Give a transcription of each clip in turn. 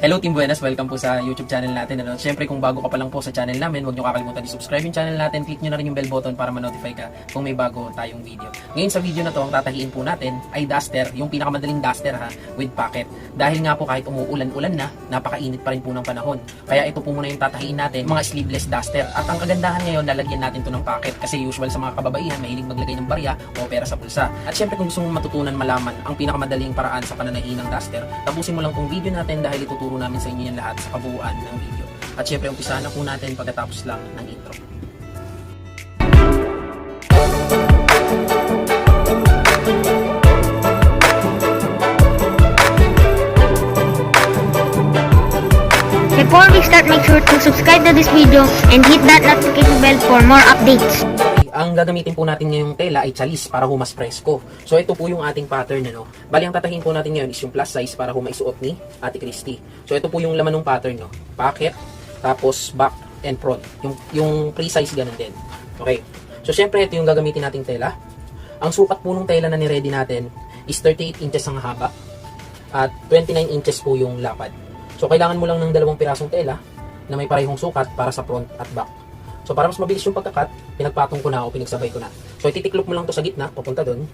Hello Team Buenas, welcome po sa YouTube channel natin. Ano? Siyempre kung bago ka pa lang po sa channel namin, huwag niyo kakalimutan i-subscribe yung channel natin. Click niyo na rin yung bell button para ma-notify ka kung may bago tayong video. Ngayon sa video na to, ang tatahiin po natin ay duster, yung pinakamadaling duster ha, with pocket. Dahil nga po kahit umuulan-ulan na, napakainit pa rin po ng panahon. Kaya ito po muna yung tatahiin natin, mga sleeveless duster. At ang kagandahan ngayon, lalagyan natin to ng pocket kasi usual sa mga kababaihan, mahilig maglagay ng barya o pera sa bulsa. At syempre kung gusto mong matutunan malaman ang pinakamadaling paraan sa pananahi ng duster, tapusin mo lang tong video natin dahil ituturo namin sa inyo yan lahat sa kabuuan ng video. At syempre umpisahan na po natin pagkatapos lang ng intro. Before we start, make sure to subscribe to this video and hit that notification bell for more updates. Ang gagamitin po natin ngayong tela ay chalis para humas presko. So ito po yung ating pattern ano. Bali ang tatahin po natin ngayon is yung plus size para humaisuot ni Ate Christy. So ito po yung laman ng pattern no. Pocket, tapos back and front. Yung yung free size ganun din. Okay. So syempre ito yung gagamitin nating tela. Ang sukat po ng tela na ni-ready natin is 38 inches ang haba at 29 inches po yung lapad. So kailangan mo lang ng dalawang pirasong tela na may parehong sukat para sa front at back. So para mas mabilis yung pagkakat, pinagpatong ko na o pinagsabay ko na. So ititiklop mo lang to sa gitna, papunta doon.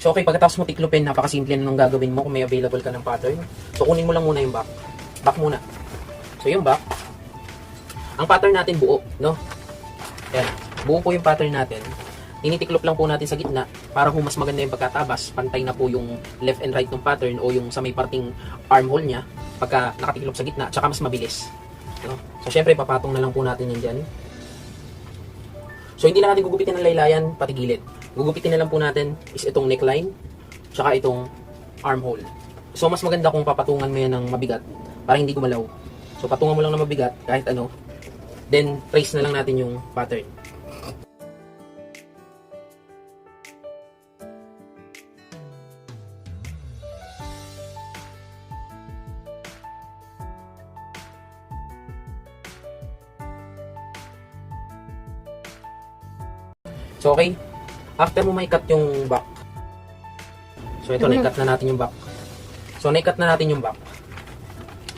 So okay, pagkatapos mo tiklopin, napakasimple na nung gagawin mo kung may available ka ng pattern. So kunin mo lang muna yung back. Back muna. So yung back, ang pattern natin buo, no? Yan. Buo po yung pattern natin. Tinitiklop lang po natin sa gitna para kung mas maganda yung pagkatabas, pantay na po yung left and right ng pattern o yung sa may parting armhole niya pagka nakatiklop sa gitna, tsaka mas mabilis. No? So, syempre, papatong na lang po natin yan dyan. So, hindi na natin gugupitin ng laylayan, pati gilid. Gugupitin na lang po natin is itong neckline, tsaka itong armhole. So, mas maganda kung papatungan mo yan ng mabigat para hindi gumalaw. So, patungan mo lang ng mabigat kahit ano. Then, trace na lang natin yung pattern. Okay. After mo may cut yung back. So, ito, Mhm. na-cut na natin yung back. So, na-cut na natin yung back.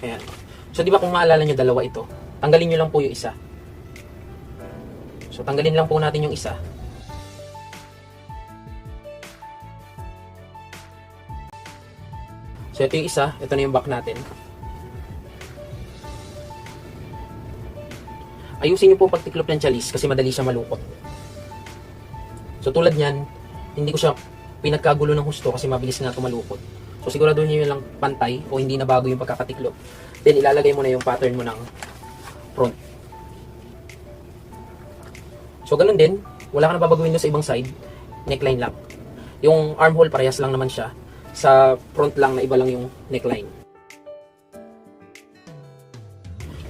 Ayan. So, di ba kung maalala nyo, dalawa ito. Tanggalin nyo lang po yung isa. So, tanggalin lang po natin yung isa. So, ito yung isa. Ito na yung back natin. Ayusin nyo po pagtiklop ng chalis kasi madali siya malukot. So tulad niyan, hindi ko siya pinagkagulo ng husto kasi mabilis nga tumalukot. So siguraduhin niyo lang pantay o hindi na bago yung pagkakatiklop. Then ilalagay mo na yung pattern mo ng front. So ganun din, wala ka na babaguhin sa ibang side, neckline lang. Yung armhole parehas lang naman siya. Sa front lang na iba lang yung neckline.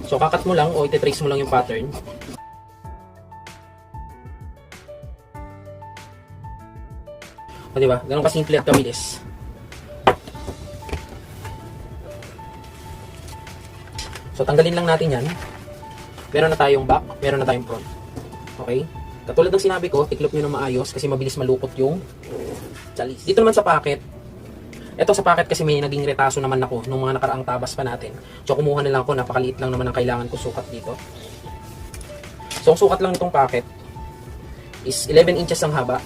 So kakat mo lang o ititrace mo lang yung pattern. O, di ba? Ganun kasimple at kabilis. So, tanggalin lang natin yan. Meron na tayong back, meron na tayong front. Okay? Katulad ng sinabi ko, tiklop nyo na maayos kasi mabilis malukot yung chalis. Dito naman sa packet, ito sa packet kasi may naging retaso naman ako nung mga nakaraang tabas pa natin. So, kumuha na lang ako, napakaliit lang naman ang kailangan ko sukat dito. So, ang sukat lang nitong packet is 11 inches ang haba,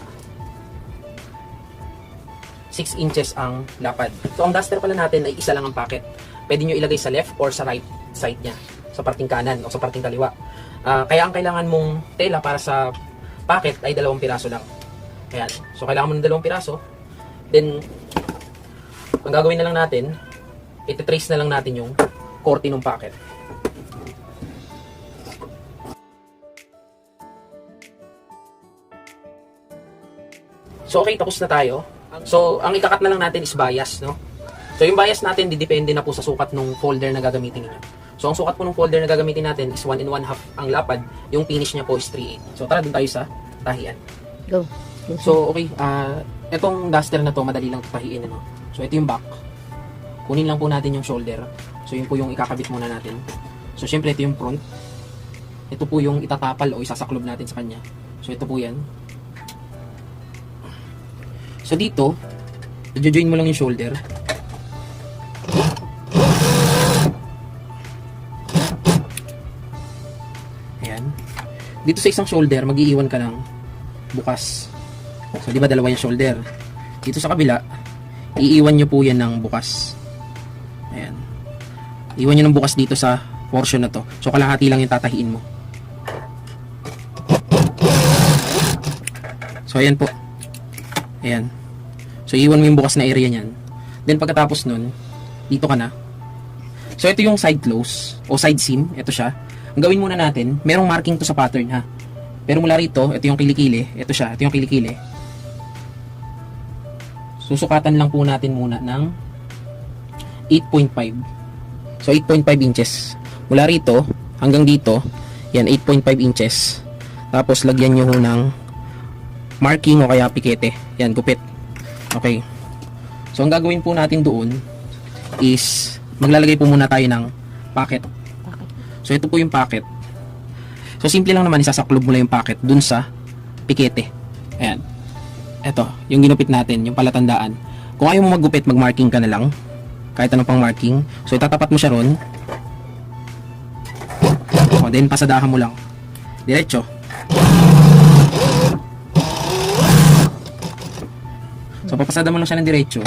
6 inches ang lapad. So, ang duster pala natin ay isa lang ang packet. Pwede nyo ilagay sa left or sa right side niya. Sa parting kanan o sa parting kaliwa. Ah, kaya ang kailangan mong tela para sa packet ay dalawang piraso lang. Ayan. So, kailangan mo ng dalawang piraso. Then, ang gagawin na lang natin, ititrace na lang natin yung korte ng packet. So, okay, tapos na tayo. So, ang ikakat na lang natin is bias, no? So, yung bias natin, didepende na po sa sukat ng folder na gagamitin niyo. So, ang sukat po ng folder na gagamitin natin is 1 and 1 half ang lapad. Yung finish niya po is 3 8 So, tara dun tayo sa tahian. Go. So, okay, ah, etong duster na to, madali lang tahiin, ano? So, ito yung back. Kunin lang po natin yung shoulder. So, yun po yung ikakabit muna natin. So, syempre, ito yung front. Ito po yung itatapal o isasaklob natin sa kanya. So, ito po yan. So dito, i-join mo lang yung shoulder. Ayan. Dito sa isang shoulder, magiiwan ka ng bukas. So di ba dalawa yung shoulder? Dito sa kabila, iiwan nyo po yan ng bukas. Ayan. Iwan nyo ng bukas dito sa portion na to. So kalahati lang yung tatahiin mo. So ayan po. Ayan. So, iwan mo yung bukas na area niyan. Then, pagkatapos nun, dito ka na. So, ito yung side close o side seam. Ito siya. Ang gawin muna natin, merong marking to sa pattern ha. Pero mula rito, ito yung kilikili. Ito siya, ito yung kilikili. Susukatan lang po natin muna ng 8.5. So, 8.5 inches. Mula rito, hanggang dito, yan, 8.5 inches. Tapos, lagyan nyo ng marking o kaya pikete. Yan, gupit. Okay. So, ang gagawin po natin doon is maglalagay po muna tayo ng packet. So, ito po yung packet. So, simple lang naman, isasaklob mo lang yung packet dun sa pikete. Ayan. Ito, yung ginupit natin, yung palatandaan. Kung ayaw mo maggupit, mag-marking ka na lang. Kahit anong pang marking. So, itatapat mo siya ron. O, then, pasadahan mo lang. Diretso. So, papasada mo lang siya ng diretso.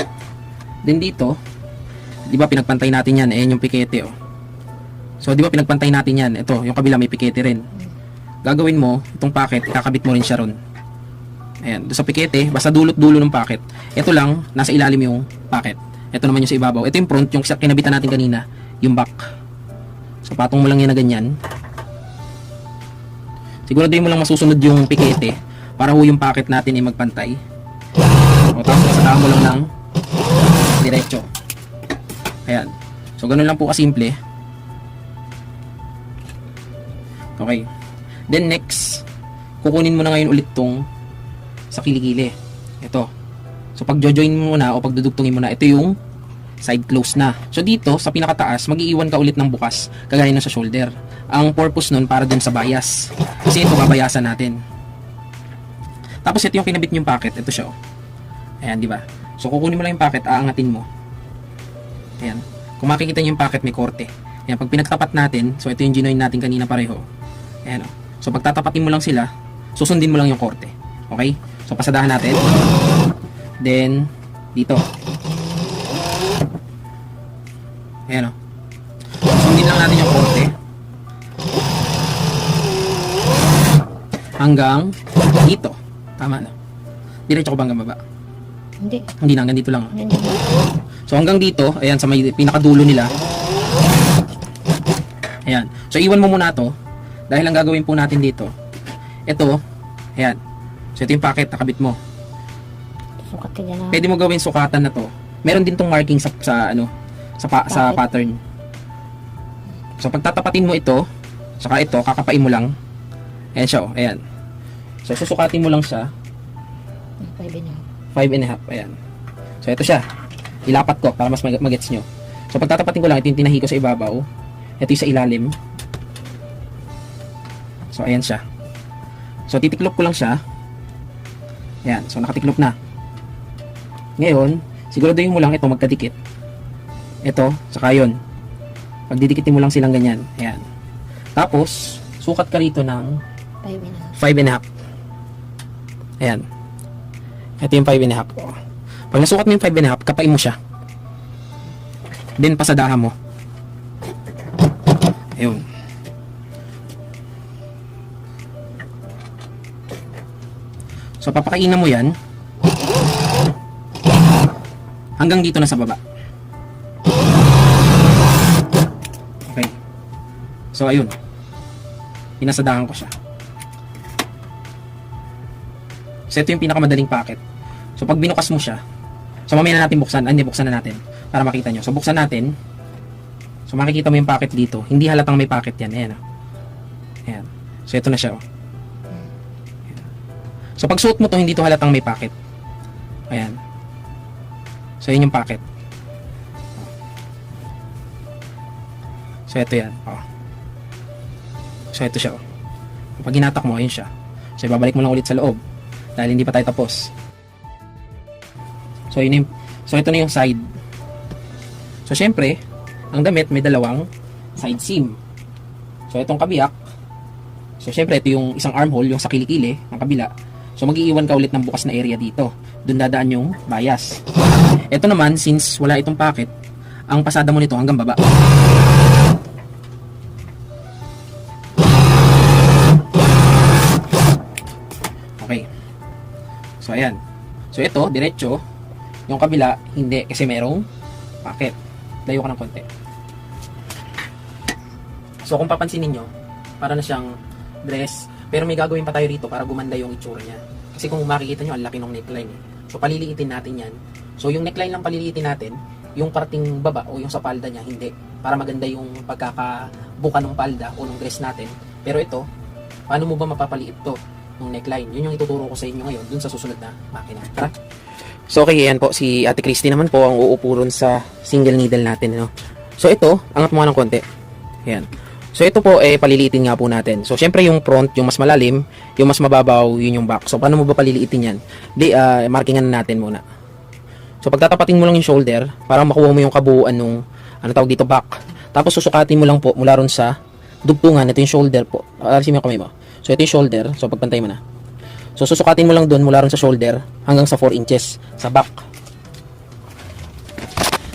Then, dito, di ba pinagpantay natin yan? Ayan yung pikete, oh. So, di ba pinagpantay natin yan? Ito, yung kabila may pikete rin. Gagawin mo, itong packet, ikakabit mo rin siya ron. Ayan, doon sa pikete, basta dulot-dulo ng packet. Ito lang, nasa ilalim yung packet. Ito naman yung sa ibabaw. Ito yung front, yung kinabitan natin kanina, yung back. So, patong mo lang yan na ganyan. Siguraduhin mo lang masusunod yung pikete para ho yung packet natin ay magpantay. O, tapos nasadahan mo lang ng diretso. Ayan. So, ganun lang po kasimple. Okay. Then next, kukunin mo na ngayon ulit tong sa kilikili. Ito. So pag join mo na o pagdudugtungin mo na, ito yung side close na. So dito, sa pinakataas, mag-iiwan ka ulit ng bukas, kagaya ng sa shoulder. Ang purpose nun para dun sa bias. Kasi ito, babayasan natin. Tapos ito yung kinabit yung packet. Ito siya, oh. Ayan, di ba? So kukunin mo lang yung packet, aangatin mo. Ayan. Kung makikita nyo yung packet, may korte. Ayan, pag pinagtapat natin, so ito yung ginoin natin kanina pareho. Ayan, oh. So pagtatapatin mo lang sila, susundin mo lang yung korte. Okay? So pasadahan natin. Then, dito. Ayan o. Sundin lang natin yung korte. Hanggang dito. Tama na. Diretso ko ba hanggang baba? Hindi. Hindi na, hanggang dito lang. Hindi. So hanggang dito, ayan sa may pinakadulo nila. Ayan. So iwan mo muna to dahil ang gagawin po natin dito. Ito, ayan. So ito yung packet nakabit mo. Sukat ka dyan ah. Pwede mo gawin sukatan na to. Meron din tong marking sa, sa ano sa pa, sa pattern. So pagtatapatin mo ito, saka ito, kakapain mo lang. Ayan siya, oh, ayan. So susukatin mo lang siya, Pwede na. 5 and a half, ayan. So ito siya. Ilapat ko para mas mag- magets nyo. So pagtatapatin ko lang, ito yung tinahi ko sa ibabaw. Ito yung sa ilalim. So ayan siya. So titiklop ko lang siya. Ayan, so nakatiklop na. Ngayon, siguraduhin mo lang ito magkadikit. Ito, saka yun. Pagdidikitin mo lang silang ganyan. Ayan. Tapos, sukat ka rito ng Pwede na. 5 and a half. Ayan. Ito yung 5 and a half. Pag nasukat mo yung 5 and a half, kapain mo siya. Then, pasadahan mo. Ayun. So, papakainan mo yan. Hanggang dito na sa baba. Okay. So, ayun. Pinasadahan ko siya. So, ito yung pinakamadaling packet. So, pag binukas mo siya, so, mamaya na natin buksan. Ah, hindi, buksan na natin. Para makita nyo. So, buksan natin. So, makikita mo yung packet dito. Hindi halatang may packet yan. Ayan. oh. Ayan. So, ito na siya. Oh. So, pag suot mo to, hindi to halatang may packet. Ayan. So, yun yung packet. So, ito yan. Oh. So, ito siya. Oh. Pag ginatak mo, ayun siya. So, ibabalik mo lang ulit sa loob. Dahil hindi pa tayo tapos. So, yun yung, so ito na yung side. So, syempre, ang damit may dalawang side seam. So, itong kabiyak, So, syempre, ito yung isang armhole, yung sa kilikili, ng kabila. So, mag-iiwan ka ulit ng bukas na area dito. Doon dadaan yung bias. Ito naman, since wala itong pocket, ang pasada mo nito hanggang baba. So, ito, diretso. Yung kabila, hindi. Kasi merong pocket. Layo ka ng konti. So, kung papansinin nyo, para na siyang dress. Pero may gagawin pa tayo rito para gumanda yung itsura niya. Kasi kung makikita nyo, ang laki ng neckline. Eh. So, paliliitin natin yan. So, yung neckline lang paliliitin natin, yung parting baba o yung sa palda niya, hindi. Para maganda yung pagkakabuka ng palda o ng dress natin. Pero ito, paano mo ba mapapaliit to ng neckline? Yun yung ituturo ko sa inyo ngayon dun sa susunod na makina. Tara! So okay, yan po. Si Ate Christy naman po ang uupo ron sa single needle natin. No? So ito, angat mo nga ng konti. Yan. So ito po, eh, paliliitin nga po natin. So syempre yung front, yung mas malalim, yung mas mababaw, yun yung back. So paano mo ba paliliitin yan? Di, ah, markingan natin muna. So pagtatapatin mo lang yung shoulder, para makuha mo yung kabuuan nung, ano tawag dito, back. Tapos susukatin mo lang po mula ron sa dugtungan, ito yung shoulder po. Alisin mo yung kamay mo. So ito yung shoulder, so pagpantay mo na. So susukatin mo lang doon mula ron sa shoulder hanggang sa 4 inches sa back.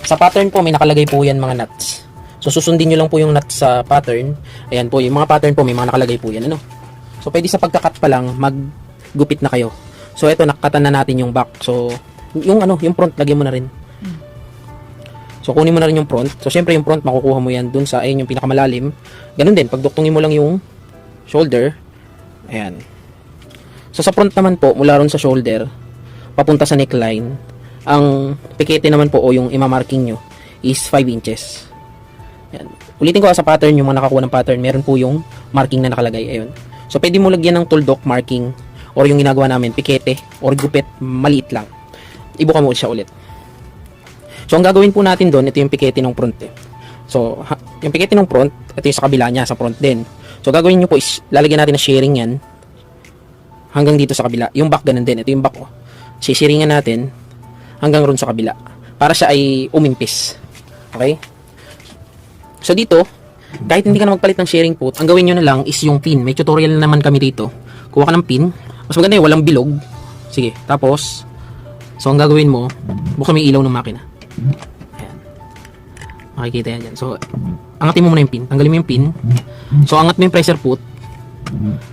Sa pattern po may nakalagay po yan mga nuts. So susundin nyo lang po yung nuts sa pattern. Ayan po, yung mga pattern po may mga nakalagay po yan. Ano? So pwede sa pagkakat pa lang maggupit na kayo. So ito nakatan na natin yung back. So yung ano, yung front lagyan mo na rin. So kunin mo na rin yung front. So syempre yung front makukuha mo yan dun sa ayun yung pinakamalalim. Ganun din, pagduktungin mo lang yung shoulder. Ayan. So sa front naman po, mula ron sa shoulder, papunta sa neckline, ang pikete naman po o yung imamarking nyo is 5 inches. Yan. Ulitin ko sa pattern, yung mga nakakuha ng pattern, meron po yung marking na nakalagay. Ayun. So pwede mo lagyan ng tuldok marking or yung ginagawa namin, pikete or gupit, maliit lang. Ibuka mo siya ulit. So ang gagawin po natin doon, ito yung pikete ng front eh. So yung pikete ng front, ito yung sa kabila niya, sa front din. So gagawin nyo po is, lalagyan natin na sharing yan hanggang dito sa kabila. Yung back ganun din. Ito yung back oh. Sisiringan natin hanggang ron sa kabila. Para siya ay umimpis. Okay? So dito, kahit hindi ka na magpalit ng sharing put, ang gawin nyo na lang is yung pin. May tutorial na naman kami dito. Kuha ka ng pin. Mas maganda yun, walang bilog. Sige, tapos, so ang gagawin mo, buksan mo yung ilaw ng makina. Makikita yan dyan. So, angatin mo muna yung pin. Tanggalin mo yung pin. So, angat mo yung pressure put.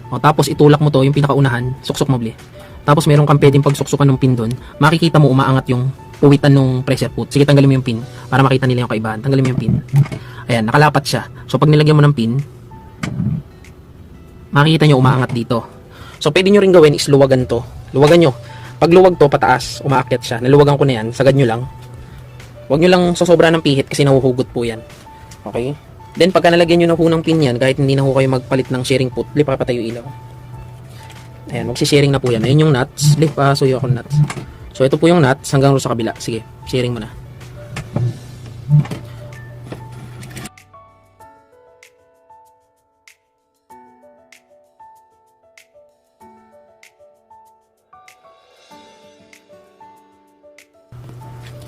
O, tapos itulak mo to, yung pinakaunahan, suksok mo bli. Tapos meron kang pwedeng pagsuksukan ng pin doon. Makikita mo umaangat yung puwitan ng pressure put. Sige, tanggalin mo yung pin para makita nila yung kaibahan. Tanggalin mo yung pin. Ayan, nakalapat siya. So, pag nilagyan mo ng pin, makikita nyo umaangat dito. So, pwede nyo rin gawin is luwagan to. Luwagan nyo. Pag luwag to, pataas, umaakyat siya. Naluwagan ko na yan, sagad nyo lang. Huwag nyo lang sasobra ng pihit kasi nahuhugot po yan. Okay? Then, pagka nalagyan nyo na ho ng pin yan, kahit hindi na ho kayo magpalit ng sharing put, lip, papatay yung ilaw. Ayan, magsisharing na po yan. Ayun yung nuts. Lip, pasuyo ako nuts. So, ito po yung nuts hanggang sa kabila. Sige, sharing mo na.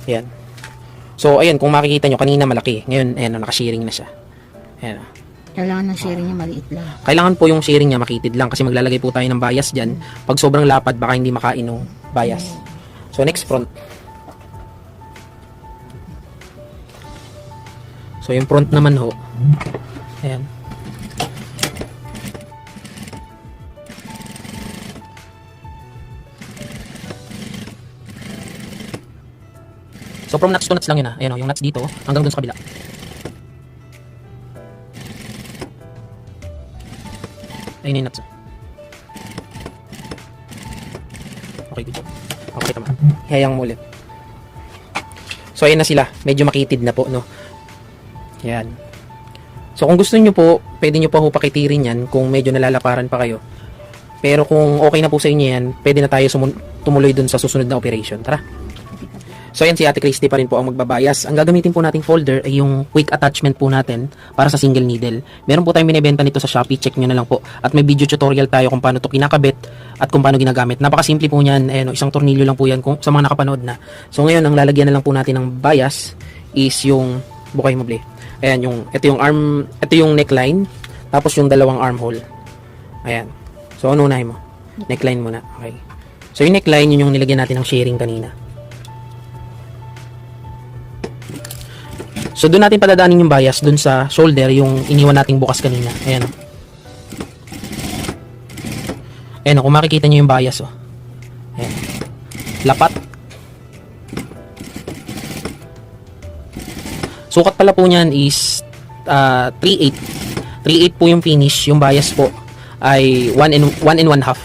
Ayan. So, ayan, kung makikita nyo, kanina malaki. Ngayon, ayan, nakasharing na siya. Ayan. oh. Kailangan ng sharing niya maliit lang. Kailangan po yung sharing niya makitid lang kasi maglalagay po tayo ng bias dyan. Pag sobrang lapad, baka hindi makain ng bias. So, next front. So, yung front naman ho. Ayan. So, from nuts to nuts lang yun ah. Ayan o, yung nuts dito hanggang dun sa kabila. Ayun yung nuts. oh. Okay, good. Okay, tama. Hayang mo ulit. So, ayun na sila. Medyo makitid na po, no? Yan. So, kung gusto nyo po, pwede nyo pa ho pakitirin yan kung medyo nalalaparan pa kayo. Pero kung okay na po sa inyo yan, pwede na tayo tumuloy dun sa susunod na operation. Tara. So yan si Ate Christy pa rin po ang magbabayas. Ang gagamitin po nating folder ay yung quick attachment po natin para sa single needle. Meron po tayong binibenta nito sa Shopee, check nyo na lang po. At may video tutorial tayo kung paano to kinakabit at kung paano ginagamit. Napakasimple po niyan, Ayan, oh, isang tornilyo lang po yan kung, sa mga nakapanood na. So ngayon, ang lalagyan na lang po natin ng bias is yung bukay mo, Ayan, yung, ito yung arm, ito yung neckline, tapos yung dalawang armhole. Ayan. So, ano unahin mo? Neckline muna. Okay. So, yung neckline, yun yung nilagyan natin ng sharing kanina. So, doon natin padadaanin yung bias doon sa shoulder, yung iniwan nating bukas kanina. Ayan. Ayan, kung makikita nyo yung bias, oh. Ayan. Lapat. Sukat pala po niyan is uh, 3.8. 3.8 po yung finish. Yung bias po ay 1 and 1 and 1 half.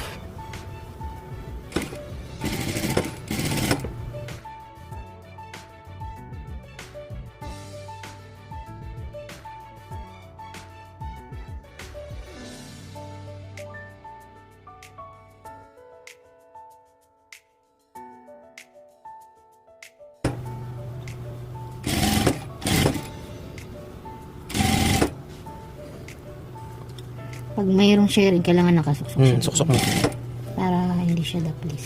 Mayroong sharing, kailangan nakasuksok Hmm, siya. suksok mo. Para hindi siya daplis.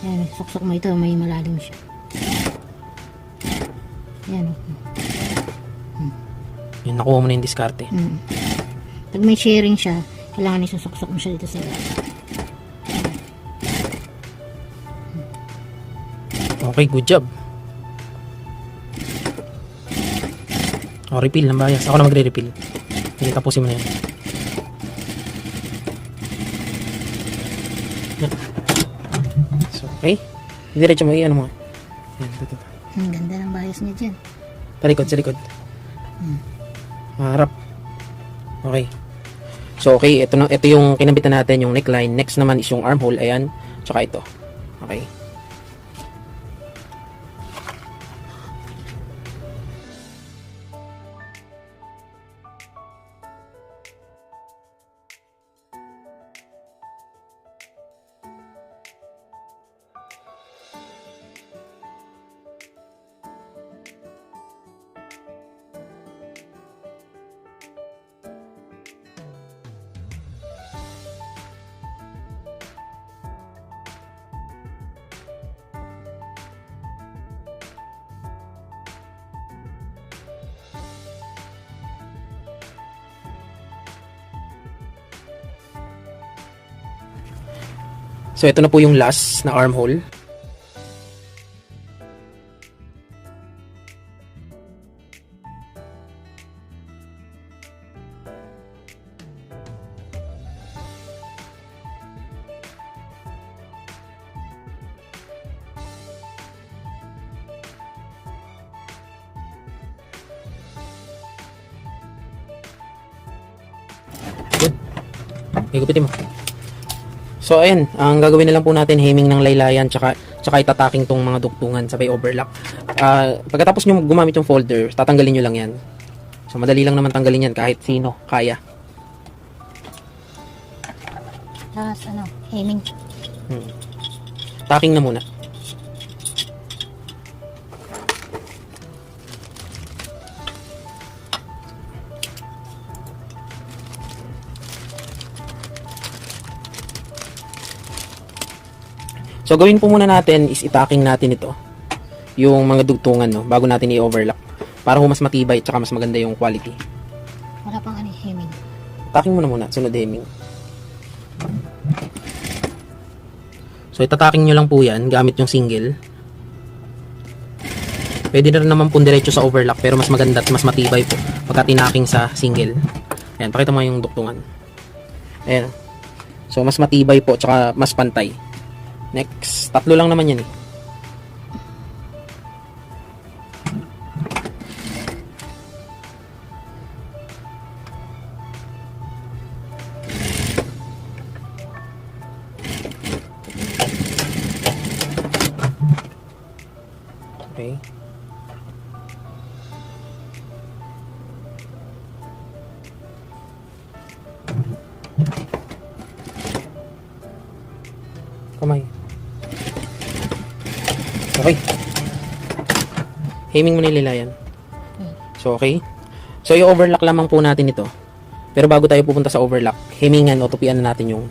Yan, suksok mo ito, may malalim siya. Yan. Yun, nakuha mo na yung diskarte. Mm. Pag may sharing siya, kailangan isusuksok mo siya dito sa Okay, good job. O, refill ng bias. Ako na magre-refill. Sige, tapusin mo na. Yan. So, okay. Diretso mo, i-ano mo. Yan, ito, ito. Ang ganda ng bias niya dyan. Sa likod, sa likod. Maharap. Okay. So, okay. Ito, na, ito yung kinabitan natin, yung neckline. Next naman is yung armhole. Ayan. Tsaka ito. Okay. So, ito na po yung last na armhole. Good. Okay, gupitin mo. So ayan, ang gagawin na lang po natin heming ng laylayan tsaka tsaka itataking tong mga duktungan sabay overlap. Ah, pagkatapos nyo gumamit yung folder, tatanggalin nyo lang yan. So madali lang naman tanggalin yan kahit sino kaya. Tapos ano, aiming. Taking na muna. So gawin po muna natin is itaking natin ito. Yung mga dugtungan no, bago natin i-overlap. Para ho mas matibay at mas maganda yung quality. Wala pang ano, aiming. Taking mo na muna, sunod hemming. So, itataking nyo lang po yan gamit yung single. Pwede na rin naman po diretso sa overlock pero mas maganda at mas matibay po pagka tinaking sa single. Ayan, pakita mo yung duktungan. Ayan. So, mas matibay po tsaka mas pantay. Next, tatlo lang naman yan eh. Heming mo nililayan. So, okay. So, yung overlock lamang po natin ito. Pero bago tayo pupunta sa overlock, hemingan o tupian na natin yung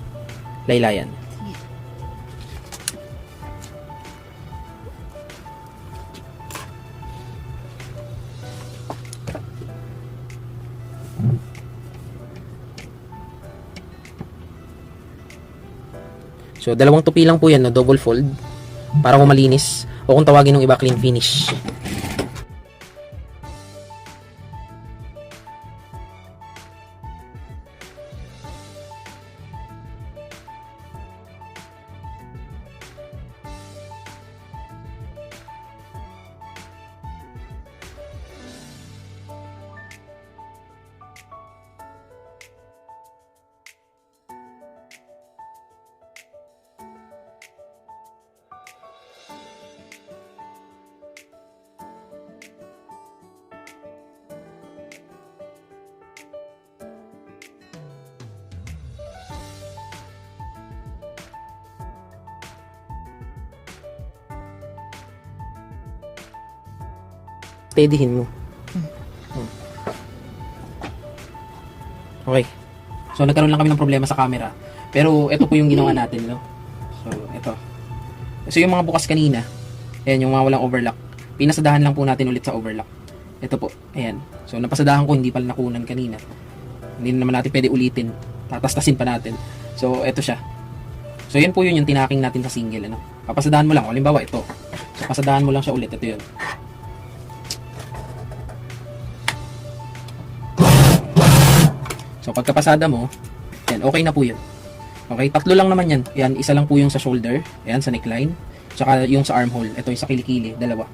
laylayan. So, dalawang tupi lang po yan, no? double fold, para kung malinis, o kung tawagin ng iba, clean finish. Steadyhin mo. Okay. So, nagkaroon lang kami ng problema sa camera. Pero, ito po yung ginawa natin, no? So, ito. So, yung mga bukas kanina, ayan, yung mga walang overlock, pinasadahan lang po natin ulit sa overlock. Ito po, ayan. So, napasadahan ko, hindi pala nakunan kanina. Hindi na naman natin pwede ulitin. Tatastasin pa natin. So, ito siya. So, yun po yun yung tinaking natin sa single, ano? Papasadahan mo lang. Halimbawa, ito. So, pasadahan mo lang siya ulit. Ito yun. So pagkapasada mo, yan, okay na po yun. Okay, tatlo lang naman yan. Yan, isa lang po yung sa shoulder, yan, sa neckline, tsaka yung sa armhole. Ito yung sa kilikili, dalawa.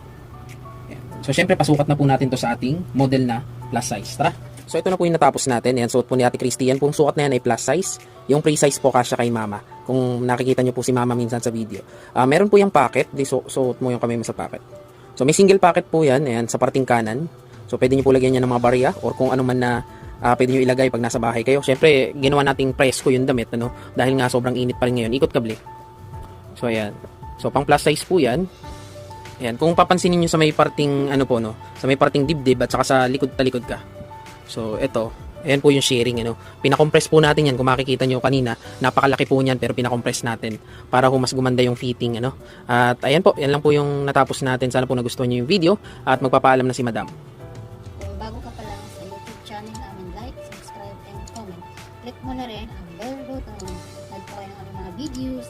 Yan. So syempre, pasukat na po natin to sa ating model na plus size. Tara! So ito na po yung natapos natin. Yan, suot po ni Ate Christy. Yan pong sukat na yan ay plus size. Yung pre-size po kasya kay Mama. Kung nakikita nyo po si Mama minsan sa video. Ah, meron po yung pocket. Di su- suot mo yung kamay mo sa pocket. So may single pocket po yan. Ayan, sa parting kanan. So pwede nyo po lagyan yan ng mga barya or kung ano man na ah, pwede nyo ilagay pag nasa bahay kayo. Siyempre, ginawa nating presko yung damit, ano? Dahil nga sobrang init pa rin ngayon. Ikot kable. So, ayan. So, pang plus size po yan. Ayan. Kung papansinin nyo sa may parting, ano po, no? Sa may parting dibdib at saka sa likod talikod ka. So, ito. Ayan po yung sharing, ano? Pinakompress po natin yan. Kung makikita nyo kanina, napakalaki po niyan pero pinakompress natin para kung mas gumanda yung fitting, ano? At ayan po, yan lang po yung natapos natin. Sana po nagustuhan nyo yung video at magpapaalam na si Madam. Mo na rin ang bell button. Like po ng mga video.